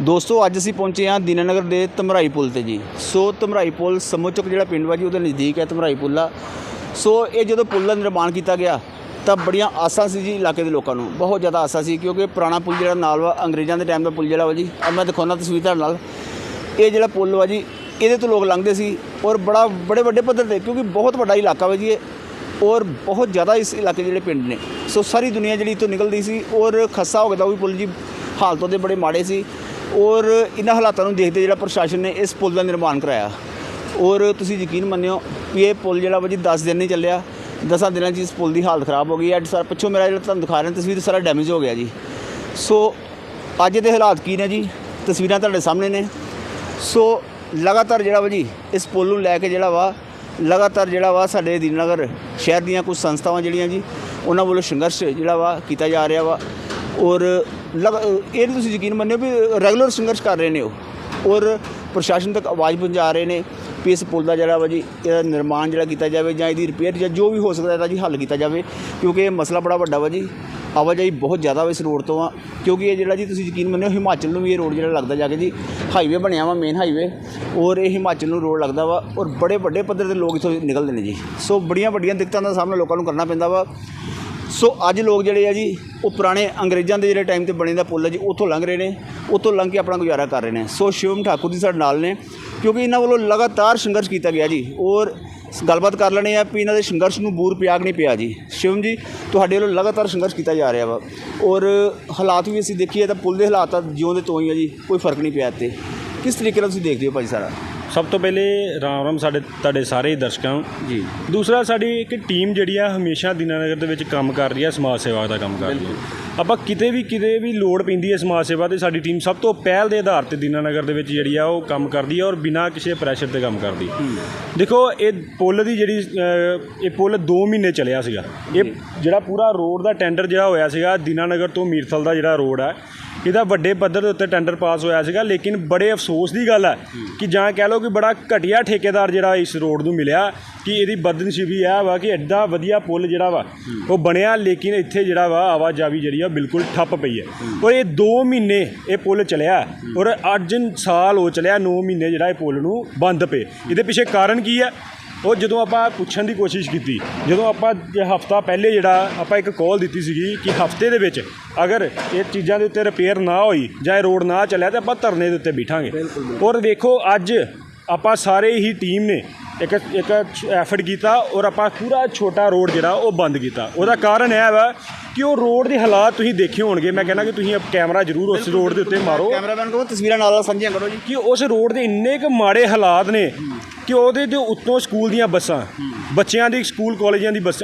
ਦੋਸਤੋ, ਅੱਜ ਅਸੀਂ ਪਹੁੰਚੇ ਹਾਂ ਦੀਨਾਨਗਰ ਦੇ ਧਮਰਾਈ ਪੁਲ ਤੇ ਜੀ। ਸੋ, ਧਮਰਾਈ ਪੁਲ ਸਮੁੱਚਕ ਜਿਹੜਾ ਪਿੰਡ ਵਾ ਜੀ, ਉਹਦੇ ਨਜ਼ਦੀਕ ਹੈ ਧਮਰਾਈ ਪੁਲ ਆ। ਸੋ, ਇਹ ਜਦੋਂ ਪੁਲ ਦਾ ਨਿਰਮਾਣ ਕੀਤਾ ਗਿਆ, ਤਾਂ ਬੜੀਆਂ ਆਸਾਂ ਸੀ ਜੀ ਇਲਾਕੇ ਦੇ ਲੋਕਾਂ ਨੂੰ। ਬਹੁਤ ਜ਼ਿਆਦਾ ਆਸਾਂ ਸੀ, ਕਿਉਂਕਿ ਪੁਰਾਣਾ ਪੁਲ ਜਿਹੜਾ ਨਾਲ ਵਾ, ਅੰਗਰੇਜ਼ਾਂ ਦੇ ਟਾਈਮ ਦਾ ਪੁਲ ਜਿਹੜਾ ਵਾ ਜੀ ਆ ਮੈਂ ਦਿਖਾਉਣਾ ਤਸਵੀਰ ਤੁਹਾਡੇ ਨਾਲ। ਇਹ ਜਿਹੜਾ ਪੁਲ ਵਾ ਜੀ, ਇਹਦੇ ਤੋਂ ਲੋਕ ਲੰਘਦੇ ਸੀ ਔਰ ਬੜਾ, ਬੜੇ ਵੱਡੇ ਪੱਧਰ ਤੇ, ਕਿਉਂਕਿ ਬਹੁਤ ਵੱਡਾ ਇਲਾਕਾ ਵਾ ਜੀ ਇਹ, ਔਰ ਬਹੁਤ ਜ਼ਿਆਦਾ ਇਸ ਇਲਾਕੇ 'ਚ ਜਿਹੜੇ ਪਿੰਡ ਨੇ। ਸੋ, ਸਾਰੀ ਦੁਨੀਆ ਜਿਹੜੀ ਇੱਥੋਂ ਨਿਕਲਦੀ ਸੀ ਔਰ ਖੱਸਾ ਹੋ ਗਿਆ ਤਾਂ ਉਹ ਵੀ ਪੁਲ ਜੀ ਹਾਲਤ ਉਹਦੇ ਬੜੇ ਮਾੜੇ ਸੀ। ਔਰ ਇਹਨਾਂ ਹਾਲਾਤਾਂ ਨੂੰ ਦੇਖਦੇ ਜਿਹੜਾ ਪ੍ਰਸ਼ਾਸਨ ਨੇ ਇਸ ਪੁਲ ਦਾ ਨਿਰਮਾਣ ਕਰਾਇਆ। ਔਰ ਤੁਸੀਂ ਯਕੀਨ ਮੰਨਿਓ ਵੀ ਇਹ ਪੁਲ ਜਿਹੜਾ ਵਾ ਜੀ 10 ਦਿਨ ਨਹੀਂ ਚੱਲਿਆ। 10 ਦਿਨਾਂ 'ਚ ਇਸ ਪੁਲ ਦੀ ਹਾਲਤ ਖਰਾਬ ਹੋ ਗਈ। ਹੈ ਸਰ ਪਿੱਛੋਂ ਮੇਰਾ ਜਿਹੜਾ ਤੁਹਾਨੂੰ ਦਿਖਾ ਰਿਹਾ ਤਸਵੀਰ, ਸਾਰਾ ਡੈਮੇਜ ਹੋ ਗਿਆ ਜੀ। ਸੋ ਅੱਜ ਦੇ ਹਾਲਾਤ ਕੀ ਨੇ ਜੀ? ਤਸਵੀਰਾਂ ਤੁਹਾਡੇ ਸਾਹਮਣੇ ਨੇ। ਸੋ ਲਗਾਤਾਰ ਜਿਹੜਾ ਵਾ ਜੀ ਇਸ ਪੁਲ ਨੂੰ ਲੈ ਕੇ ਜਿਹੜਾ ਵਾ, ਲਗਾਤਾਰ ਜਿਹੜਾ ਵਾ ਸਾਡੇ ਦੀਨਨਗਰ ਸ਼ਹਿਰ ਦੀਆਂ ਕੁਝ ਸੰਸਥਾਵਾਂ ਜਿਹੜੀਆਂ ਜੀ, ਉਹਨਾਂ ਵੱਲੋਂ ਸੰਘਰਸ਼ ਜਿਹੜਾ ਵਾ ਕੀਤਾ ਜਾ ਰਿਹਾ ਵਾ। ਔਰ ਲਗ, ਇਹ ਤੁਸੀਂ ਯਕੀਨ ਮੰਨਿਓ ਵੀ ਰੈਗੂਲਰ ਸੰਘਰਸ਼ ਕਰ ਰਹੇ ਨੇ ਉਹ। ਔਰ ਪ੍ਰਸ਼ਾਸਨ ਤੱਕ ਆਵਾਜ਼ ਪਹੁੰਚਾ ਰਹੇ ਨੇ ਵੀ ਇਸ ਪੁਲ ਦਾ ਜਿਹੜਾ ਵਾ ਜੀ, ਇਹਦਾ ਨਿਰਮਾਣ ਜਿਹੜਾ ਕੀਤਾ ਜਾਵੇ ਜਾਂ ਇਹਦੀ ਰਿਪੇਅਰ ਜਾਂ ਜੋ ਵੀ ਹੋ ਸਕਦਾ ਇਹਦਾ ਜੀ ਹੱਲ ਕੀਤਾ ਜਾਵੇ, ਕਿਉਂਕਿ ਇਹ ਮਸਲਾ ਬੜਾ ਵੱਡਾ ਵਾ ਜੀ। ਆਵਾਜਾਈ ਬਹੁਤ ਜ਼ਿਆਦਾ ਵਾ ਇਸ ਰੋਡ ਤੋਂ ਆ। ਕਿਉਂਕਿ ਇਹ ਜਿਹੜਾ ਜੀ ਤੁਸੀਂ ਯਕੀਨ ਮੰਨਿਓ ਹਿਮਾਚਲ ਨੂੰ ਵੀ ਇਹ ਰੋਡ ਜਿਹੜਾ ਲੱਗਦਾ ਜਾ ਕੇ ਜੀ ਹਾਈਵੇ ਬਣਿਆ ਵਾ ਮੇਨ ਹਾਈਵੇ ਔਰ ਇਹ ਹਿਮਾਚਲ ਨੂੰ ਰੋਡ ਲੱਗਦਾ ਵਾ ਔਰ ਬੜੇ ਵੱਡੇ ਪੱਧਰ 'ਤੇ ਲੋਕ ਇੱਥੋਂ ਨਿਕਲਦੇ ਨੇ ਜੀ। ਸੋ ਬੜੀਆਂ ਵੱਡੀਆਂ ਦਿੱਕਤਾਂ ਦਾ ਸਾਹਮਣਾ ਲੋਕਾਂ ਨੂੰ ਕਰਨਾ ਪੈਂਦਾ ਵਾ। ਸੋ ਅੱਜ ਲੋਕ ਜਿਹੜੇ ਆ ਜੀ, ਉਹ ਪੁਰਾਣੇ ਅੰਗਰੇਜ਼ਾਂ ਦੇ ਜਿਹੜੇ ਟਾਈਮ ਤੇ ਬਣੇ ਦਾ ਪੁੱਲ ਹੈ ਜੀ, ਉੱਥੋਂ ਲੰਘ ਰਹੇ ਨੇ, ਉੱਥੋਂ ਲੰਘ ਕੇ ਆਪਣਾ ਗੁਜ਼ਾਰਾ ਕਰ ਰਹੇ ਨੇ। ਸੋ ਸ਼ਿਵਮ ਠਾਕੁਰ ਜੀ ਸਾਡੇ ਨਾਲ ਨੇ, ਕਿਉਂਕਿ ਇਹਨਾਂ ਵੱਲੋਂ ਲਗਾਤਾਰ ਸੰਘਰਸ਼ ਕੀਤਾ ਗਿਆ ਜੀ, ਔਰ ਗੱਲਬਾਤ ਕਰ ਲੈਣੇ ਆ ਵੀ ਇਹਨਾਂ ਦੇ ਸੰਘਰਸ਼ ਨੂੰ ਬੂਰ ਪਿਆਗ ਨਹੀਂ ਪਿਆ ਜੀ। ਸ਼ਿਵਮ ਜੀ, ਤੁਹਾਡੇ ਵੱਲੋਂ ਲਗਾਤਾਰ ਸੰਘਰਸ਼ ਕੀਤਾ ਜਾ ਰਿਹਾ ਵਾ, ਔਰ ਹਾਲਾਤ ਵੀ ਅਸੀਂ ਦੇਖੀਏ ਤਾਂ ਪੁੱਲ ਦੇ ਹਾਲਾਤ ਤਾਂ ਜਿਉਂ ਦੇ ਤੋਂ ਹੀ ਆ ਜੀ, ਕੋਈ ਫ਼ਰਕ ਨਹੀਂ ਪਿਆ ਇੱਥੇ। ਕਿਸ ਤਰੀਕੇ ਨਾਲ ਤੁਸੀਂ ਦੇਖਦੇ ਹੋ ਭਾਜੀ ਸਾਰਾ? ਸਭ ਤੋਂ ਪਹਿਲੇ ਰਾਮ ਰਾਮ ਸਾਡੇ ਤੁਹਾਡੇ ਸਾਰੇ ਦਰਸ਼ਕਾਂ ਨੂੰ। ਜੀ। ਦੂਸਰਾ ਸਾਡੀ ਇੱਕ ਟੀਮ ਜਿਹੜੀ ਆ ਹਮੇਸ਼ਾ ਦੀਨਾਨਗਰ ਦੇ ਵਿੱਚ ਕੰਮ ਕਰ ਰਹੀ ਆ ਸਮਾਜ ਸੇਵਾ ਦਾ ਕੰਮ ਕਰ ਰਹੀ ਹੈ ਆਪਾਂ ਕਿਤੇ ਵੀ ਕਿਤੇ ਵੀ ਲੋੜ ਪੈਂਦੀ ਹੈ ਸਮਾਜ ਸੇਵਾ ਤੇ ਸਾਡੀ ਟੀਮ ਸਭ ਤੋਂ ਪਹਿਲ ਦੇ ਆਧਾਰ ਤੇ ਦੀਨਾਨਗਰ ਦੇ ਵਿੱਚ ਜਿਹੜੀ ਆ ਉਹ ਕੰਮ ਕਰਦੀ ਹੈ ਔਰ ਬਿਨਾਂ ਕਿਸੇ ਪ੍ਰੈਸ਼ਰ ਤੇ ਕੰਮ ਕਰਦੀ। ਦੇਖੋ ਇਹ ਪੁੱਲ ਦੀ ਜਿਹੜੀ ਇਹ ਪੁੱਲ 2 ਮਹੀਨੇ ਚੱਲਿਆ ਸੀਗਾ। ਇਹ ਜਿਹੜਾ ਪੂਰਾ ਰੋਡ ਦਾ ਟੈਂਡਰ ਜਿਹੜਾ ਹੋਇਆ ਸੀਗਾ ਦੀਨਾਨਗਰ ਤੋਂ ਮੀਰਥਲ ਦਾ ਜਿਹੜਾ ਰੋਡ ਹੈ ਇਹਦਾ ਵੱਡੇ ਪੱਧਰ ਦੇ ਉੱਤੇ ਟੈਂਡਰ ਪਾਸ ਹੋਇਆ ਸੀਗਾ, ਲੇਕਿਨ ਬੜੇ ਅਫਸੋਸ ਦੀ ਗੱਲ ਹੈ ਕਿ ਜਾਂ ਕਹਿ ਲਓ ਕਿ ਬੜਾ ਘਟੀਆ ਠੇਕੇਦਾਰ ਜਿਹੜਾ ਇਸ ਰੋਡ ਨੂੰ ਮਿਲਿਆ, ਕਿ ਇਹਦੀ ਬਦਨਸੀਬੀ ਇਹ ਵਾ ਕਿ ਐਡਾ ਵਧੀਆ ਪੁਲ ਜਿਹੜਾ ਵਾ, ਉਹ ਬਣਿਆ, ਲੇਕਿਨ ਇੱਥੇ ਜਿਹੜਾ ਵਾ ਆਵਾਜਾਈ ਜਿਹੜੀ ਆ ਬਿਲਕੁਲ ਠੱਪ ਪਈ ਹੈ। ਔਰ ਇਹ 2 ਮਹੀਨੇ ਇਹ ਪੁਲ ਚਲਿਆ, ਔਰ ਅੱਜ ਸਾਲ ਹੋ ਚਲਿਆ 9 ਮਹੀਨੇ ਜਿਹੜਾ ਇਹ ਪੁਲ ਨੂੰ ਬੰਦ ਪਏ। ਇਹਦੇ ਪਿੱਛੇ ਕਾਰਨ ਕੀ ਹੈ? ਉਹ ਜਦੋਂ ਆਪਾਂ ਪੁੱਛਣ ਦੀ ਕੋਸ਼ਿਸ਼ ਕੀਤੀ ਜਦੋਂ ਆਪਾਂ ਹਫਤਾ ਪਹਿਲੇ ਜਿਹੜਾ ਆਪਾਂ ਇੱਕ ਕਾਲ ਦਿੱਤੀ ਸੀਗੀ ਕਿ ਹਫ਼ਤੇ ਦੇ ਵਿੱਚ ਅਗਰ ਇਹ ਚੀਜ਼ਾਂ ਦੇ ਉੱਤੇ ਰਿਪੇਅਰ ਨਾ ਹੋਈ ਜਾਂ ਇਹ ਰੋਡ ਨਾ ਚੱਲਿਆ ਤੇ ਆਪਾਂ ਧਰਨੇ ਦੇ ਉੱਤੇ ਬੈਠਾਂਗੇ। ਔਰ ਵੇਖੋ ਅੱਜ ਆਪਾਂ ਸਾਰੇ ਹੀ ਟੀਮ ਨੇ ਇੱਕ ਇੱਕ ਐਫਰਟ ਕੀਤਾ ਔਰ ਆਪਾਂ ਪੂਰਾ ਛੋਟਾ ਰੋਡ ਜਿਹੜਾ ਉਹ ਬੰਦ ਕੀਤਾ। ਉਹਦਾ ਕਾਰਨ ਇਹ ਵਾ ਕਿ ਉਹ ਰੋਡ ਦੇ ਹਾਲਾਤ ਤੁਸੀਂ ਦੇਖੇ ਹੋਣਗੇ? ਮੈਂ ਕਹਿੰਦਾ ਕਿ ਤੁਸੀਂ ਕੈਮਰਾ ਜ਼ਰੂਰ ਉਸ ਰੋਡ ਦੇ ਉੱਤੇ ਮਾਰੋ। ਕੈਮਰਾਮੈਨ ਕੋਲ ਤਸਵੀਰਾਂ ਨਾਲ ਨਾਲ ਸਾਂਝੀਆਂ ਕਰੋ ਜੀ। ਕਿ ਉਸ ਰੋਡ ਦੇ ਇੰਨੇ ਕੁ ਮਾੜੇ ਹਾਲਾਤ ਨੇ ਕਿ ਉਹਦੇ ਦੇ ਉੱਤੋਂ ਸਕੂਲ ਦੀਆਂ ਬੱਸਾਂ ਬੱਚਿਆਂ ਦੀ ਸਕੂਲ ਕਾਲਜਾਂ ਦੀ ਬੱਸ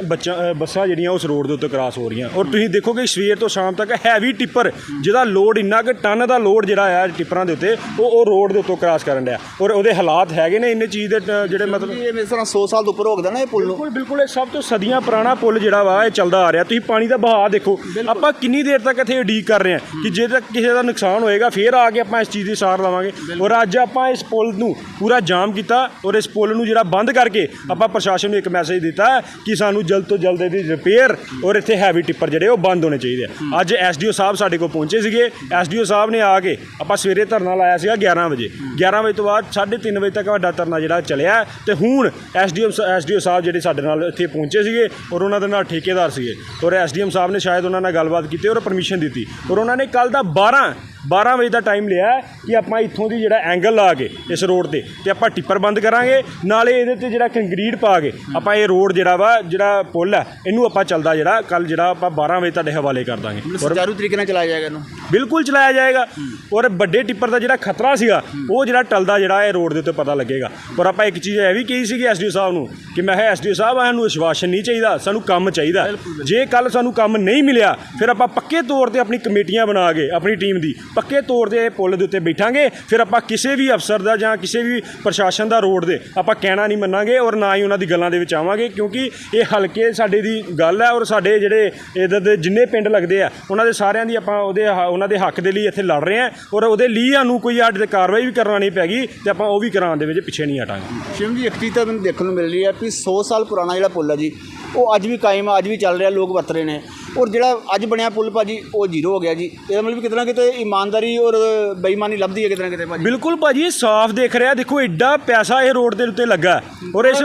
ਬੱਸਾਂ ਜਿਹੜੀਆਂ ਉਸ ਰੋਡ ਦੇ ਉੱਤੇ ਕ੍ਰਾਸ ਹੋ ਰਹੀਆਂ। ਔਰ ਤੁਸੀਂ ਦੇਖੋਗੇ ਸਵੇਰ ਤੋਂ ਸ਼ਾਮ ਤੱਕ ਹੈਵੀ ਟਿੱਪਰ ਜਿਹਦਾ ਲੋਡ ਇੰਨਾ ਕਿ ਟਨ ਦਾ ਲੋਡ ਜਿਹੜਾ ਆ ਟਿੱਪਰਾਂ ਦੇ ਉੱਤੇ ਉਹ ਉਹ ਰੋਡ ਦੇ ਉੱਤੋਂ ਕ੍ਰਾਸ ਕਰਨ ਡਿਆ। ਔਰ ਉਹਦੇ ਹਾਲਾਤ ਹੈਗੇ ਨੇ ਇੰਨੇ ਚੀਜ਼ ਦੇ ਜਿਹੜੇ ਮਤਲਬ ਇਹ ਮੇਰੇ ਨਾਲ 100 ਸਾਲ ਤੋਂ ਉੱਪਰ ਹੋ ਗਿਆ ਨਾ ਇਹ ਪੁੱਲ ਨੂੰ। ਬਿਲਕੁਲ ਬਿਲਕੁਲ। ਇਹ ਸਭ ਤੋਂ ਸਦੀਆਂ ਪੁਰਾਣਾ ਪੁਲ ਜਿਹੜਾ ਵਾ ਇਹ ਚੱਲਦਾ ਆ ਰਿਹਾ। ਤੁਸੀਂ ਪਾਣੀ ਦਾ ਬਹਾਅ ਦੇਖੋ, ਆਪਾਂ ਕਿੰਨੀ ਦੇਰ ਤੱਕ ਇੱਥੇ ਉਡੀਕ ਕਰ ਰਹੇ ਹਾਂ ਕਿ ਜੇ ਤੱਕ ਕਿਸੇ ਦਾ ਨੁਕਸਾਨ ਹੋਏਗਾ, ਫੇਰ ਆ ਕੇ ਆਪਾਂ ਇਸ ਚੀਜ਼ ਦੀ ਸਾਰ ਲਵਾਂਗੇ। ਔਰ ਅੱਜ ਆਪਾਂ ਇਸ ਪੁਲ ਨੂੰ ਪੂਰਾ ਜਾਮ ਕੀਤਾ ਔਰ ਇਸ ਪੁਲ ਨੂੰ ਜਿਹੜਾ ਬੰਦ ਕਰਕੇ ਆਪਾਂ ਪ੍ਰਸ਼ਾਸਨ ਨੂੰ ਇੱਕ ਮੈਸੇਜ ਦਿੱਤਾ ਕਿ ਸਾਨੂੰ ਜਲਦ ਤੋਂ ਜਲਦ ਇਹਦੀ ਰਿਪੇਅਰ ਔਰ ਇੱਥੇ ਹੈਵੀ ਟਿੱਪਰ ਜਿਹੜੇ ਉਹ ਬੰਦ ਹੋਣੇ ਚਾਹੀਦੇ ਆ। ਅੱਜ ਐਸਡੀਓ ਸਾਹਿਬ ਸਾਡੇ ਕੋਲ ਪਹੁੰਚੇ ਸੀਗੇ। ਐਸਡੀਓ ਸਾਹਿਬ ਨੇ ਆ ਕੇ ਆਪਾਂ ਸਵੇਰੇ ਧਰਨਾ ਲਾਇਆ ਸੀਗਾ 11 ਵਜੇ। 11 ਵਜੇ ਤੋਂ ਬਾਅਦ 3:30 ਵਜੇ ਤੱਕ ਸਾਡਾ ਧਰਨਾ ਜਿਹੜਾ ਚੱਲਿਆ ਤੇ ਹੁਣ ਐਸਡੀਐਮ ਐਸਡੀਓ ਸਾਹਿਬ ਜਿਹੜੇ ਸਾਡੇ ਨਾਲ ਇੱਥੇ ਪਹੁੰਚੇ ਸੀਗੇ ਔਰ ਉਹਨਾਂ ਦੇ ਨਾਲ ਠੇਕੇਦਾਰ ਸੀਗੇ ਔਰ ਐਸਡੀਐਮ ਸਾਹਿਬ ਨੇ ਸ਼ਾਇਦ ਉਹਨਾਂ ਨਾਲ ਗੱਲਬਾਤ ਕੀਤੀ ਔਰ ਪਰਮਿਸ਼ਨ ਦਿੱਤੀ। ਔਰ ਉਹਨਾਂ ਨੇ ਕੱਲ ਦਾ 12 12 ਵਜੇ ਦਾ ਟਾਈਮ ਲਿਆ ਕਿ ਆਪਾਂ ਇੱਥੋਂ ਦੀ ਜਿਹੜਾ ਐਂਗਲ ਲਾ ਕੇ ਇਸ ਰੋਡ ਤੇ ਤੇ ਆਪਾਂ ਟਿੱਪਰ ਬੰਦ ਕਰਾਂਗੇ ਨਾਲੇ ਇਹਦੇ ਤੇ ਜਿਹੜਾ ਕੰਕਰੀਟ ਪਾ ਕੇ ਆਪਾਂ ਇਹ ਰੋਡ ਜਿਹੜਾ ਵਾ ਜਿਹੜਾ ਪੁਲ ਹੈ ਇਹਨੂੰ ਆਪਾਂ ਚੱਲਦਾ ਜਿਹੜਾ ਕੱਲ ਜਿਹੜਾ ਆਪਾਂ 12 ਵਜੇ ਤੁਹਾਡੇ ਹਵਾਲੇ ਕਰ ਦਾਂਗੇ। ਸੁਚਾਰੂ ਤਰੀਕੇ ਨਾਲ ਚਲਾਇਆ ਜਾਏਗਾ ਇਹਨੂੰ? ਬਿਲਕੁਲ ਚਲਾਇਆ ਜਾਏਗਾ। ਔਰ ਵੱਡੇ ਟਿੱਪਰ ਦਾ ਜਿਹੜਾ ਖਤਰਾ ਸੀਗਾ ਉਹ ਜਿਹੜਾ ਟਲਦਾ ਜਿਹੜਾ ਇਹ ਰੋਡ ਦੇ ਉੱਤੇ ਪਤਾ ਲੱਗੇਗਾ। ਪਰ ਆਪਾਂ ਇੱਕ ਚੀਜ਼ ਇਹ ਵੀ ਕਹੀ ਸੀਗੀ ਐਸਡੀਓ ਸਾਹਿਬ ਨੂੰ ਕਿ ਮੈਂ ਕਿਹਾ ਐਸਡੀਓ ਸਾਹਿਬ ਸਾਨੂੰ ਵਿਸ਼ਵਾਸਨ ਨਹੀਂ ਚਾਹੀਦਾ ਸਾਨੂੰ ਕੰਮ ਚਾਹੀਦਾ। ਜੇ ਕੱਲ ਸਾਨੂੰ ਕੰਮ ਨਹੀਂ ਮਿਲਿਆ ਫਿਰ ਆਪਾਂ ਪੱਕੇ ਤੌਰ ਤੇ ਆਪਣੀ ਕਮੇਟੀਆਂ ਬਣਾ ਕੇ ਆਪਣੀ ਟੀਮ ਦੀ ਪੱਕੇ ਤੌਰ ਤੇ ਇਹ ਪੁਲ ਦੇ ਉੱਤੇ ਬੈਠਾਂਗੇ। ਫਿਰ ਆਪਾਂ ਕਿਸੇ ਵੀ ਅਫਸਰ ਦਾ ਜਾਂ ਕਿਸੇ ਵੀ ਪ੍ਰਸ਼ਾਸਨ ਦਾ ਰੋਡ ਦੇ ਆਪਾਂ ਕਹਿਣਾ ਨਹੀਂ ਮੰਨਾਂਗੇ ਔਰ ਨਾ ਹੀ ਉਹਨਾਂ ਦੀ ਗੱਲਾਂ ਦੇ ਵਿੱਚ ਆਵਾਂਗੇ ਕਿਉਂਕਿ ਇਹ ਹਲਕੇ ਸਾਡੇ ਦੀ ਗੱਲ ਹੈ ਔਰ ਸਾਡੇ ਜਿਹੜੇ ਇਧਰ ਦੇ ਜਿੰਨੇ ਪਿੰਡ ਲੱਗਦੇ ਆ, ਉਹਨਾਂ ਦੇ ਸਾਰਿਆਂ ਦੀ ਆਪਾਂ ਉਹਦੇ ਹ- ਉਹਨਾਂ ਦੇ ਹੱਕ ਦੇ ਲਈ ਇੱਥੇ ਲੜ ਰਹੇ ਆ ਔਰ ਉਹਦੇ ਲਈ ਸਾਨੂੰ ਕੋਈ ਸਾਡੇ ਤੇ ਕਾਰਵਾਈ ਵੀ ਕਰਵਾਉਣੀ ਪੈਗੀ ਤੇ ਆਪਾਂ ਉਹ ਵੀ ਕਰਾਉਣ ਦੇ ਵਿੱਚ ਪਿੱਛੇ ਨਹੀਂ ਹਟਾਂਗੇ। ਸ਼ਿਵ ਜੀ, ਇੱਕ ਚੀਜ਼ ਤਾਂ ਮੈਨੂੰ ਦੇਖਣ ਨੂੰ ਮਿਲ ਰਹੀ ਹੈ ਕਿ 100 ਸਾਲ ਪੁਰਾਣਾ ਜਿਹੜਾ ਪੁੱਲ ਹੈ ਜੀ, ਉਹ ਅੱਜ ਵੀ ਕਾਇਮ ਆ, ਅੱਜ ਵੀ ਚੱਲ ਰਿਹਾ, ਲੋਕ ਵਰਤ ਰਹੇ ਨੇ। ਔਰ ਜਿਹੜਾ ਅੱਜ ਬਣਿਆ ਪੁਲ ਭਾਜੀ ਉਹ ਜ਼ੀਰੋ ਹੋ ਗਿਆ ਜੀ। ਇਹਦਾ ਮਤਲਬ ਕਿਤੇ ਨਾ ਕਿਤੇ ਇਮਾਨਦਾਰੀ ਔਰ ਬੇਈਮਾਨੀ ਲੱਭਦੀ ਹੈ ਕਿਤੇ ਨਾ ਕਿਤੇ ਭਾਜੀ? ਬਿਲਕੁਲ ਭਾਜੀ ਸਾਫ਼ ਦਿਖ ਰਿਹਾ। ਦੇਖੋ ਐਡਾ ਪੈਸਾ ਇਹ ਰੋਡ ਦੇ ਉੱਤੇ ਲੱਗਾ। ਔਰ ਇਸ।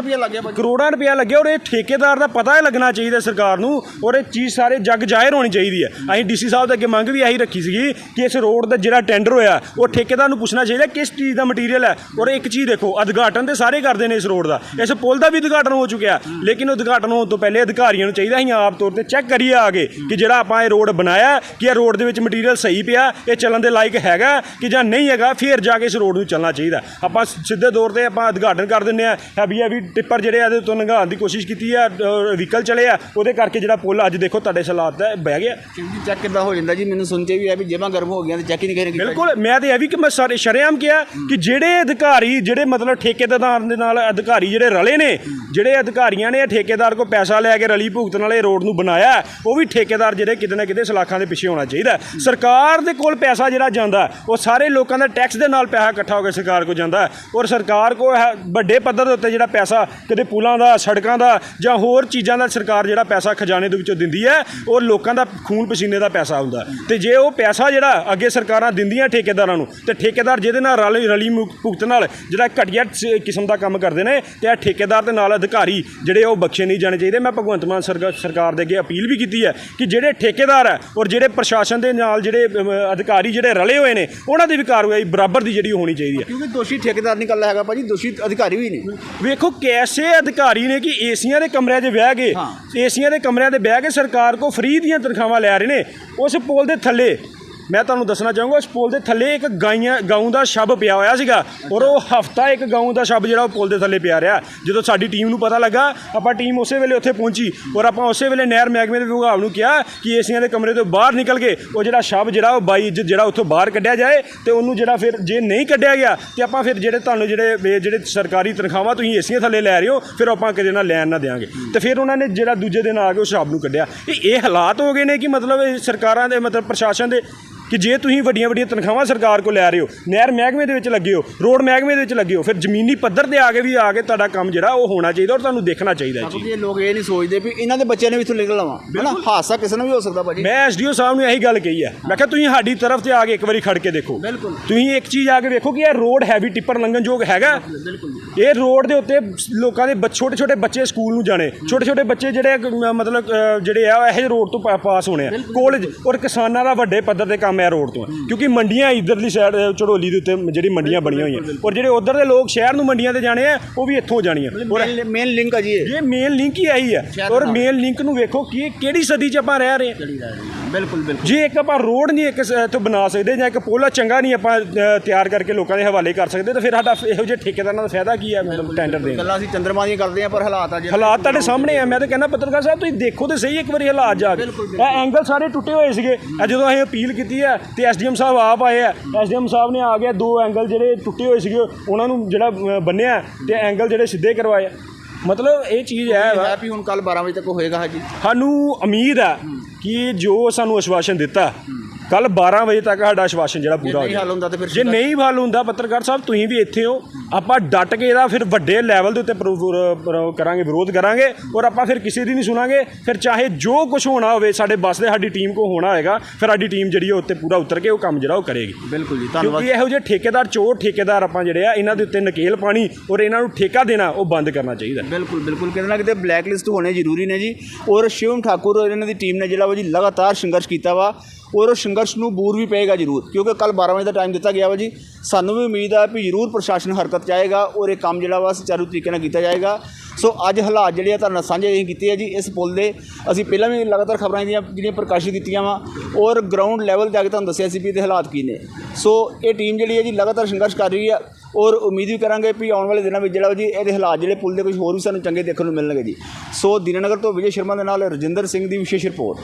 ਕਰੋੜਾਂ ਰੁਪਇਆ ਲੱਗਿਆ ਔਰ ਇਹ ਠੇਕੇਦਾਰ ਦਾ ਪਤਾ ਹੀ ਲੱਗਣਾ ਚਾਹੀਦਾ ਸਰਕਾਰ ਨੂੰ। ਔਰ ਇਹ ਚੀਜ਼ ਸਾਰੇ ਜੱਗ ਜ਼ਾਹਿਰ ਹੋਣੀ ਚਾਹੀਦੀ ਹੈ। ਅਸੀਂ ਡੀਸੀ ਸਾਹਿਬ ਦੇ ਅੱਗੇ ਮੰਗ ਵੀ ਆਹੀ ਰੱਖੀ ਸੀਗੀ ਕਿ ਇਸ ਰੋਡ ਦਾ ਜਿਹੜਾ ਟੈਂਡਰ ਹੋਇਆ ਉਹ ਠੇਕੇਦਾਰ ਨੂੰ ਪੁੱਛਣਾ ਚਾਹੀਦਾ ਕਿਸ ਚੀਜ਼ ਦਾ ਮਟੀਰੀਅਲ ਹੈ। ਔਰ ਇੱਕ ਚੀਜ਼ ਦੇਖੋ ਉਦਘਾਟਨ ਤੇ ਸਾਰੇ ਕਰਦੇ ਨੇ ਇਸ ਰੋਡ ਦਾ। ਇਸ ਪੁਲ ਦਾ ਵੀ ਉਦਘਾਟਨ ਹੋ ਚੁੱਕਿਆ। ਲੇਕਿਨ ਉਦਘਾਟਨ ਹੋਣ ਤੋਂ ਪਹਿਲੇ ਅਧਿਕਾਰੀਆਂ ਨੂੰ ਚਾਹੀਦਾ ਅਸੀਂ ਆਪ ਤੌਰ ਤੇ ਚੈੱਕ ਕਰੀਏ ਆਗੇ ਕਿ। ਜਿਹੜਾ ਆਪਾਂ ਇਹ ਰੋਡ ਬਣਾਇਆ ਕਿ ਇਹ ਰੋਡ ਦੇ ਵਿੱਚ ਮਟੀਰੀਅਲ ਸਹੀ ਪਿਆ ਇਹ ਚੱਲਣ ਦੇ ਲਾਇਕ ਹੈਗਾ ਕਿ ਜਾਂ ਨਹੀਂ ਹੈਗਾ ਫਿਰ ਜਾ ਕੇ ਇਸ ਰੋਡ ਨੂੰ ਚੱਲਣਾ ਚਾਹੀਦਾ। ਆਪਾਂ ਸਿੱਧੇ ਤੌਰ ਤੇ ਆਪਾਂ ਉਦਘਾਟਨ ਕਰ ਦਿੰਦੇ ਆ ਹੈਵੀ ਹੈਵੀ ਟਿੱਪਰ ਜਿਹੜੇ ਆ ਇਹਦੇ ਤੋਂ ਲੰਘਾਉਣ ਦੀ ਕੋਸ਼ਿਸ਼ ਕੀਤੀ ਆ ਵਹੀਕਲ ਚਲੇ ਆ ਉਹਦੇ ਕਰਕੇ ਜਿਹੜਾ ਪੁਲ ਅੱਜ ਦੇਖੋ ਤੁਹਾਡੇ ਹਾਲਾਤ ਦਾ ਬਹਿ ਗਿਆ। ਕਿਉਂਕਿ ਚੈੱਕ ਕਿੱਦਾਂ ਹੋ ਜਾਂਦਾ ਜੀ ਮੈਨੂੰ ਸੁਣ ਕੇ ਵੀ ਹੈ ਵੀ ਜੇਬਾਂ ਗਰਮ ਹੋ ਗਈਆਂ ਤੇ ਚੈੱਕ ਹੀ ਨਹੀਂ ਕਰੇ ਬਿਲਕੁਲ ਮੈਂ ਤੇ ਇਹ ਵੀ ਕਿ ਮੈਂ ਸਾਰੇ ਸ਼ਰੇਆਮ ਕਿਹਾ ਕਿ ਜਿਹੜੇ ਅਧਿਕਾਰੀ ਜਿਹੜੇ ਮਤਲਬ ਠੇਕੇਦਾਰ ਦੇ ਨਾਲ ਅਧਿਕਾਰੀ ਜਿਹੜੇ ਰਲੇ ਨੇ ਜਿਹੜੇ ਅਧਿਕਾਰੀਆਂ ਨੇ ਇਹ ਠੇਕੇਦਾਰ ਕੋ ਪੈਸਾ ਲੈ ਕੇ ਰਲੀ ਭੁਗਤਣ ਵਾਲੇ ਰੋਡ ਨੂੰ ਬਣਾਇਆ ਉਹ ਵੀ ਠੇਕੇਦਾਰ ਜਿਹੜੇ ਕਿਤੇ ਨਾ ਕਿਤੇ ਸਲਾਖਾਂ ਦੇ ਪਿੱਛੇ ਹੋਣਾ ਚਾਹੀਦਾ ਸਰਕਾਰ ਦੇ ਕੋਲ ਪੈਸਾ ਜਿਹੜਾ ਜਾਂਦਾ ਉਹ ਸਾਰੇ ਲੋਕਾਂ ਦਾ ਟੈਕਸ ਦੇ ਨਾਲ ਪੈਸਾ ਇਕੱਠਾ ਹੋ ਕੇ ਸਰਕਾਰ ਕੋਲ ਜਾਂਦਾ ਔਰ ਸਰਕਾਰ ਕੋਲ ਹੈ ਵੱਡੇ ਪੱਧਰ ਦੇ ਉੱਤੇ ਜਿਹੜਾ ਪੈਸਾ ਕਿਤੇ ਪੁਲਾਂ ਦਾ, ਸੜਕਾਂ ਦਾ ਜਾਂ ਹੋਰ ਚੀਜ਼ਾਂ ਦਾ ਸਰਕਾਰ ਜਿਹੜਾ ਪੈਸਾ ਖਜ਼ਾਨੇ ਦੇ ਵਿੱਚੋਂ ਦਿੰਦੀ ਹੈ ਔਰ ਲੋਕਾਂ ਦਾ ਖੂਨ ਪਸੀਨੇ ਦਾ ਪੈਸਾ ਹੁੰਦਾ ਹੈ। ਤੇ ਜੇ ਉਹ ਪੈਸਾ ਜਿਹੜਾ ਅੱਗੇ ਸਰਕਾਰਾਂ ਦਿੰਦੀਆਂ ਠੇਕੇਦਾਰਾਂ ਨੂੰ, ਤੇ ਠੇਕੇਦਾਰ ਜਿਹਦੇ ਨਾਲ ਰਲੀ ਰਲੀ ਮੁ- ਭੁਗਤ ਨਾਲ ਜਿਹੜਾ ਘਟੀਆ ਸ- ਕਿਸਮ ਦਾ ਕੰਮ ਕਰਦੇ ਨੇ, ਤੇ ਇਹ ਠੇਕੇਦਾਰ ਦੇ ਨਾਲ ਅਧਿਕਾਰੀ ਜਿਹੜੇ ਉਹ ਬਖਸ਼ੇ ਨਹੀਂ ਜਾਣੇ ਚਾਹੀਦੇ। ਮੈਂ ਭਗਵੰਤ ਮਾਨ ਸਰਕਾਰ ਦੇ ਅੱਗੇ ਅਪੀਲ ਵੀ ਕੀਤੀ ਹੈ ਕਿ ਜਿਹੜੇ ਠੇਕੇਦਾਰ ਹੈ ਔਰ ਜਿਹੜੇ ਪ੍ਰਸ਼ਾਸਨ ਦੇ ਨਾਲ ਜਿਹੜੇ ਅਮ, ਅਧਿਕਾਰੀ ਜਿਹੜੇ ਰਲੇ ਹੋਏ ਨੇ ਉਹਨਾਂ ਦੀ ਵੀ ਕਾਰਵਾਈ ਬਰਾਬਰ ਦੀ ਜਿਹੜੀ ਹੋਣੀ ਚਾਹੀਦੀ ਹੈ। ਕਿਉਂਕਿ ਦੋਸ਼ੀ ਠੇਕੇਦਾਰ ਨਹੀਂ ਕੱਲਾ ਹੈਗਾ ਭਾਜੀ ਦੋਸ਼ੀ ਅਧਿਕਾਰੀ ਵੀ ਨੇ ਵੇਖੋ ਕੈਸੇ ਅਧਿਕਾਰੀ ਨੇ ਕਿ ਏਸੀਆਂ ਦੇ ਕਮਰਿਆਂ 'ਚ ਬਹਿ ਗਏ। ਹਾਂ। ਏਸੀਆਂ ਦੇ ਕਮਰਿਆਂ 'ਤੇ ਬਹਿ ਕੇ ਸਰਕਾਰ ਕੋ ਫ੍ਰੀ ਦੀਆਂ ਤਨਖਾਹਾਂ ਲੈ ਰਹੇ ਨੇ। ਉਸ ਪੁਲ ਦੇ ਥੱਲੇ ਮੈਂ ਤੁਹਾਨੂੰ ਦੱਸਣਾ ਚਾਹੂੰਗਾ ਉਸ ਪੁਲ ਦੇ ਥੱਲੇ ਇੱਕ ਗਾਈਆਂ, ਗਾਉਂ ਦਾ ਸ਼ਬ ਪਿਆ ਹੋਇਆ ਸੀਗਾ ਔਰ ਉਹ ਹਫਤਾ ਇੱਕ ਗਾਉਂ ਦਾ ਸ਼ਬ ਜਿਹੜਾ ਉਹ ਪੁਲ ਦੇ ਥੱਲੇ ਪਿਆ ਰਿਹਾ। ਜਦੋਂ ਸਾਡੀ ਟੀਮ ਨੂੰ ਪਤਾ ਲੱਗਾ, ਆਪਾਂ ਟੀਮ ਉਸੇ ਵੇਲੇ ਉੱਥੇ ਪਹੁੰਚੀ ਔਰ ਆਪਾਂ ਉਸੇ ਵੇਲੇ ਨਹਿਰ ਮਹਿਕਮੇ ਦੇ ਵਿਭਾਗ ਨੂੰ ਕਿਹਾ ਕਿ ਏਸੀਆਂ ਦੇ ਕਮਰੇ ਤੋਂ ਬਾਹਰ ਨਿਕਲ ਕੇ ਉਹ ਜਿਹੜਾ ਸ਼ਬ ਜਿਹੜਾ ਉਹ ਬਾਈ ਜਿਹੜਾ ਉੱਥੋਂ ਬਾਹਰ ਕੱਢਿਆ ਜਾਏ ਤੇ ਉਹਨੂੰ ਜਿਹੜਾ ਫਿਰ ਜੇ ਨਹੀਂ ਕੱਢਿਆ ਗਿਆ ਤੇ ਆਪਾਂ ਫਿਰ ਜਿਹੜੇ ਤੁਹਾਨੂੰ ਜਿਹੜੇ ਜਿਹੜੇ ਸਰਕਾਰੀ ਤਨਖਾਹਾਂ ਤੁਸੀਂ ਏਸੀਆਂ ਥੱਲੇ ਲੈ ਰਹੇ ਹੋ, ਫਿਰ ਆਪਾਂ ਕਿਤੇ ਨਾ ਲੈਣ ਨਾ ਦੇਾਂਗੇ ਤੇ ਫਿਰ ਉਹਨਾਂ ਨੇ ਜਿਹੜਾ ਦੂਜੇ ਦਿਨ ਆ ਕੇ ਉਹ ਸ਼ਬ ਨੂੰ ਕੱਢਿਆ। ਇਹ ਇਹ ਹਾਲਾਤ ਹੋ ਗਏ ਨੇ ਕਿ ਮਤਲਬ ਇਹ ਸਰਕਾਰਾਂ ਦੇ ਮਤਲਬ ਪ੍ਰਸ਼ਾਸਨ ਦੇ ਕਿ ਜੇ ਤੁਸੀਂ ਵੱਡੀਆਂ ਵੱਡੀਆਂ ਤਨਖਾਹਾਂ ਸਰਕਾਰ ਕੋਲ ਲੈ ਰਹੇ ਹੋ ਨਹਿਰ ਮਹਿਕਮੇ ਦੇ ਵਿੱਚ ਲੱਗੇ ਹੋ ਰੋਡ ਮਹਿਕਮੇ ਦੇ ਵਿੱਚ ਲੱਗੇ ਹੋ ਫਿਰ ਜ਼ਮੀਨੀ ਪੱਧਰ ਤੇ ਆ ਕੇ ਵੀ ਆ ਕੇ ਤੁਹਾਡਾ ਕੰਮ ਜਿਹੜਾ ਉਹ ਹੋਣਾ ਚਾਹੀਦਾ ਔਰ ਤੁਹਾਨੂੰ ਦੇਖਣਾ ਚਾਹੀਦਾ ਕਿਉਂਕਿ ਇਹ ਲੋਕ ਇਹ ਨਹੀਂ ਸੋਚਦੇ ਵੀ ਇਹਨਾਂ ਦੇ ਬੱਚਿਆਂ ਨੇ ਵੀ ਇੱਥੋਂ ਨਿਕਲ ਆਵਾਂ ਹੈਨਾ? ਹਾਦਸਾ ਕਿਸੇ ਨਾਲ ਵੀ ਹੋ ਸਕਦਾ ਭਾਜੀ। ਮੈਂ ਐਸਡੀਓ ਸਾਹਿਬ ਨੂੰ ਇਹੀ ਗੱਲ ਕਹੀ ਹੈ। ਮੈਂ ਕਿਹਾ ਤੁਸੀਂ ਸਾਡੀ ਤਰਫ ਤੇ ਆ ਕੇ ਇੱਕ ਵਾਰੀ ਖੜ ਕੇ ਦੇਖੋ। ਬਿਲਕੁਲ। ਤੁਸੀਂ ਇੱਕ ਚੀਜ਼ ਆ ਕੇ ਵੇਖੋ ਕਿ ਇਹ ਰੋਡ ਹੈਵੀ ਟਿੱਪਰ ਲੰਘਣ ਯੋਗ ਹੈਗਾ। ਬਿਲਕੁਲ ਇਹ ਰੋਡ ਦੇ ਉੱਤੇ ਲੋਕਾਂ ਦੇ ਛੋਟੇ ਛੋਟੇ ਬੱਚੇ ਸਕੂਲ ਨੂੰ ਜਾਣੇ। ਛੋਟੇ ਛੋਟੇ ਬੱਚੇ ਜਿਹੜੇ ਮਤਲਬ ਜਿਹੜੇ ਆ ਇਹੋ ਰੋਡ ਤੋਂ ਪਾਸ ਹੋਣੇ ਆ। ਕਾਲਜ ਔਰ ਕਿਸਾਨਾਂ ਦਾ ਵੱਡੇ ਪੱਧਰ ਤੇ ਕੰਮ ਹੈ ਰੋਡ ਤੋਂ ਕਿਉਂਕਿ ਮੰਡੀਆਂ ਇਧਰਲੀ ਸਾਈਡ ਚੜੋਲੀ ਦੇ ਉੱਤੇ ਜਿਹੜੀ ਮੰਡੀਆਂ ਬਣੀਆਂ ਹੋਈਆਂ। ਔਰ ਜਿਹੜੇ ਉਧਰ ਦੇ ਲੋਕ ਸ਼ਹਿਰ ਨੂੰ ਮੰਡੀਆਂ ਤੇ ਜਾਣੇ ਆ ਉਹ ਵੀ ਇੱਥੋਂ ਜਾਣੀਆਂ। ਔਰ ਮੇਨ ਲਿੰਕ ਆ ਜੀ ਇਹ। ਮੇਨ ਲਿੰਕ ਹੀ ਆਈ ਹੈ ਔਰ। ਮੇਨ ਲਿੰਕ ਨੂੰ ਵੇਖੋ ਕਿ ਕਿਹੜੀ ਸਦੀ 'ਚ ਆਪਾਂ ਰਹਿ ਰਹੇ ਹਾਂ। ਬਿਲਕੁਲ ਬਿਲਕੁਲ। ਜੇ ਇੱਕ ਆਪਾਂ ਰੋਡ ਨਹੀਂ ਇੱਕ ਇੱਥੋਂ ਬਣਾ ਸਕਦੇ ਜਾਂ ਇੱਕ ਪੋਲਾ ਚੰਗਾ ਨਹੀਂ ਆਪਾਂ ਤਿਆਰ ਕਰਕੇ ਲੋਕਾਂ ਦੇ ਹਵਾਲੇ ਕਰ ਸਕਦੇ ਤਾਂ ਫਿਰ ਸਾਡਾ ਇਹੋ ਜਿਹੇ ਠੇਕੇਦਾਰਾਂ ਦਾ ਫਾਇਦਾ ਕੀ ਹੈ ਮਤਲਬ ਟੈਂਡਰ ਦਾ? ਗੱਲਾਂ ਅਸੀਂ ਚੰਦਰਮਾ ਦੀਆਂ ਕਰਦੇ ਆ ਪਰ ਹਾਲਾਤ ਆ ਜੀ ਹਾਲਾਤ ਤੁਹਾਡੇ ਸਾਹਮਣੇ ਆ ਮੈਂ ਤਾਂ ਕਹਿੰਦਾ ਪੱਤਰਕਾਰ ਸਾਹਿਬ ਤੁਸੀਂ ਦੇਖੋ ਤੇ ਸਹੀ ਇੱਕ ਵਾਰੀ ਹਾਲਾਤ ਜਾ ਕੇ। ਇਹ ਐਂਗਲ ਸਾਰੇ ਟੁੱਟੇ ਹੋਏ ਸੀਗੇ ਜਦੋਂ ਅਸੀਂ ਅਪੀਲ ਕੀਤੀ ਹੈ ਤੇ ਐਸਡੀਐਮ ਸਾਹਿਬ ਆਪ ਆਏ ਆ ਐਸਡੀਐਮ ਸਾਹਿਬ ਨੇ ਆ ਕੇ ਦੋ ਐਂਗਲ ਜਿਹੜੇ ਟੁੱਟੇ ਹੋਏ ਸੀਗੇ ਉਹਨਾਂ ਨੂੰ ਜਿਹੜਾ ਬੰਨਿਆ ਤੇ ਐਂਗਲ ਜਿਹੜੇ ਸਿੱਧੇ ਕਰਵਾਏ। ਮਤਲਬ ਇਹ ਚੀਜ਼ ਹੈ ਵਾ। ਵੀ ਹੁਣ ਕੱਲ 12 ਵਜੇ ਤੱਕ ਹੋਏਗਾ ਹਾਜੀ। ਸਾਨੂੰ ਉਮੀਦ ਹੈ। ਕਿ ਜੋ ਸਾਨੂੰ ਆਸ਼ਵਾਸਨ ਦਿੱਤਾ ਕੱਲ 12 ਵਜੇ ਤੱਕ ਸਾਡਾ ਆਸ਼ਵਾਸਨ ਜਿਹੜਾ ਪੂਰਾ ਹੋ ਨਹੀਂ ਹੱਲ ਹੁੰਦਾ ਤੇ ਫਿਰ ਜੇ ਨਹੀਂ ਹੱਲ ਹੁੰਦਾ ਪੱਤਰਕਾਰ ਸਾਹਿਬ ਤੁਸੀਂ ਵੀ ਇੱਥੇ ਹੋ। ਆਪਾਂ ਡਟ ਕੇ ਇਹਦਾ ਫਿਰ ਵੱਡੇ ਲੈਵਲ ਦੇ ਉੱਤੇ ਕਰਾਂਗੇ ਵਿਰੋਧ ਕਰਾਂਗੇ ਔਰ ਆਪਾਂ ਫਿਰ ਕਿਸੇ ਦੀ ਨਹੀਂ ਸੁਣਾਂਗੇ। ਫਿਰ ਚਾਹੇ ਜੋ ਕੁਝ ਹੋਣਾ ਹੋਵੇ ਸਾਡੇ ਬੱਸ ਦੇ ਸਾਡੀ ਟੀਮ ਕੋ ਹੋਣਾ ਹੋਏਗਾ ਫਿਰ ਸਾਡੀ ਟੀਮ ਜਿਹੜੀ ਹੈ ਉੱਤੇ ਪੂਰਾ ਉਤਰ ਕੇ ਉਹ ਕੰਮ ਜਿਹੜਾ ਉਹ ਕਰੇਗੀ। ਬਿਲਕੁਲ ਜੀ ਧੰਨਵਾਦ। ਕਿਉਂਕਿ ਇਹੋ ਜਿਹੇ ਠੇਕੇਦਾਰ ਚੋਰ ਠੇਕੇਦਾਰ ਆਪਾਂ ਜਿਹੜੇ ਆ ਇਹਨਾਂ ਦੇ ਉੱਤੇ ਨਕੇਲ ਪਾਣੀ ਔਰ ਇਹਨਾਂ ਨੂੰ ਠੇਕਾ ਦੇਣਾ ਉਹ ਬੰਦ ਕਰਨਾ ਚਾਹੀਦਾ। ਬਿਲਕੁਲ ਬਿਲਕੁਲ। ਕਿਤੇ ਨਾ ਕਿਤੇ ਬਲੈਕ ਲਿਸਟ ਹੋਣੇ ਜ਼ਰੂਰੀ ਨੇ ਜੀ। ਔਰ ਸ਼ਿਵਮ ਠਾਕੁਰ ਔਰ ਇਹਨਾਂ ਦੀ ਟੀਮ ਨੇ ਜਿਹੜਾ ਵਾ ਜੀ ਲਗਾਤਾਰ ਸੰਘਰਸ਼ ਕੀਤਾ ਵਾ। ਔਰ ਸੰਘਰਸ਼ ਨੂੰ ਬੂਰ ਵੀ ਪਏਗਾ ਜ਼ਰੂਰ, ਕਿਉਂਕਿ ਕੱਲ 12 ਵਜੇ ਦਾ ਟਾਈਮ ਦਿੱਤਾ ਗਿਆ ਵਾ ਜੀ। ਸਾਨੂੰ ਵੀ ਉਮੀਦ ਆ ਵੀ ਜ਼ਰੂਰ ਪ੍ਰਸ਼ਾਸਨ ਹਰਕਤ ਚਾਹੇਗਾ ਔਰ ਇਹ ਕੰਮ ਜਿਹੜਾ ਵਾ ਸੁਚਾਰੂ ਤਰੀਕੇ ਨਾਲ ਕੀਤਾ ਜਾਏਗਾ। ਸੋ ਅੱਜ ਹਾਲਾਤ ਜਿਹੜੇ ਆ ਤੁਹਾਡੇ ਨਾਲ ਸਾਂਝੇ ਅਸੀਂ ਕੀਤੇ ਆ ਜੀ, ਇਸ ਪੁਲ ਦੇ। ਅਸੀਂ ਪਹਿਲਾਂ ਵੀ ਲਗਾਤਾਰ ਖਬਰਾਂ ਦੀਆਂ ਜਿਹੜੀਆਂ ਪ੍ਰਕਾਸ਼ਿਤ ਕੀਤੀਆਂ ਵਾ ਔਰ ਗਰਾਊਂਡ ਲੈਵਲ ਤੇ ਆ ਕੇ ਤੁਹਾਨੂੰ ਦੱਸਿਆ ਸੀ ਵੀ ਇਹਦੇ ਹਾਲਾਤ ਕੀ ਨੇ। ਸੋ ਇਹ ਟੀਮ ਜਿਹੜੀ ਹੈ ਜੀ ਲਗਾਤਾਰ ਸੰਘਰਸ਼ ਕਰ ਰਹੀ ਆ ਔਰ ਉਮੀਦ ਵੀ ਕਰਾਂਗੇ ਵੀ ਆਉਣ ਵਾਲੇ ਦਿਨਾਂ ਵਿੱਚ ਜਿਹੜਾ ਵਾ ਜੀ ਇਹਦੇ ਹਾਲਾਤ ਜਿਹੜੇ ਪੁਲ ਦੇ ਕੁਝ ਹੋਰ ਵੀ ਸਾਨੂੰ ਚੰਗੇ ਦੇਖਣ ਨੂੰ ਮਿਲਣਗੇ ਜੀ। ਸੋ ਦੀਨਾਨਗਰ ਤੋਂ ਵਿਜੇ ਸ਼ਰਮਾ ਦੇ ਨਾਲ ਰਜਿੰਦਰ ਸਿੰਘ ਦੀ ਵਿਸ਼ੇਸ਼ ਰਿਪੋਰਟ।